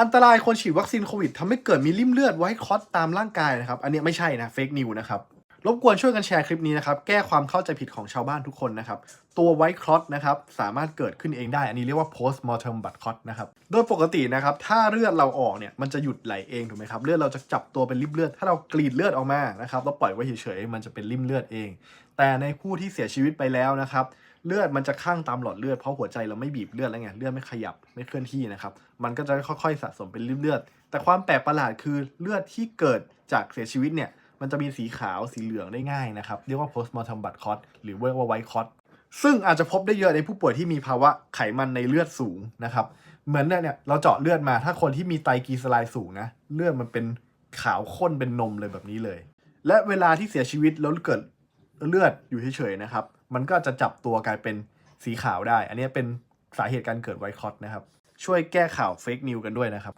อันตรายคนฉีดวัคซีนโควิดทำให้เกิดมีริ่มเลือดไว้คอตตามร่างกายนะครับ อันนี้ไม่ใช่นะเฟกนิวนะครับรบกวนช่วยกันแชร์คลิปนี้นะครับ แก้ความเข้าใจผิดของชาวบ้านทุกคนนะครับ ตัวไวท์คลอตนะครับ สามารถเกิดขึ้นเองได้ อันนี้เรียกว่า post mortem blood clot นะครับ โดยปกตินะครับ ถ้าเลือดเราออกเนี่ย มันจะหยุดไหลเองถูกไหมครับ เลือดเราจะจับตัวเป็นริ่มเลือด ถ้าเรากรีดเลือดออกมานะครับแล้วปล่อยไว้เฉยๆ มันจะเป็นริ่มเลือดเอง แต่ในผู้ที่เสียชีวิตไปแล้วนะครับ เลือดมันจะข้างตามหลอดเลือดเพราะหัวใจเราไม่บีบเลือดแล้วไงเลือดไม่ขยับไม่เคลื่อนที่นะครับ มันก็จะค่อยๆสะสมเป็นริ่มเลือด แต่ความแปลกประหลาดคือเลือดที่เกิดจากเสียชีวิตเนี่ยมันจะมีสีขาวสีเหลืองได้ง่ายนะครับ เรียกว่า post mortem blood clot หรือเรียกว่า white clot ซึ่งอาจจะพบได้เยอะในผู้ป่วยที่มีภาวะไขมันในเลือดสูงนะครับเหมือนเนี่ยเราเจาะเลือดมาถ้าคนที่มีไตรกลีเซอไรด์สูงนะเลือดมันเป็นขาวข้นเป็นนมเลยแบบนี้เลย และเวลาที่เสียชีวิตแล้วเกิด เลือดอยู่เฉยๆนะครับ มันก็จะจับตัวกลายเป็นสีขาวได้ อันนี้เป็นสาเหตุการเกิดไวคอตนะครับ ช่วยแก้ข่าวเฟกนิวกันด้วยนะครับ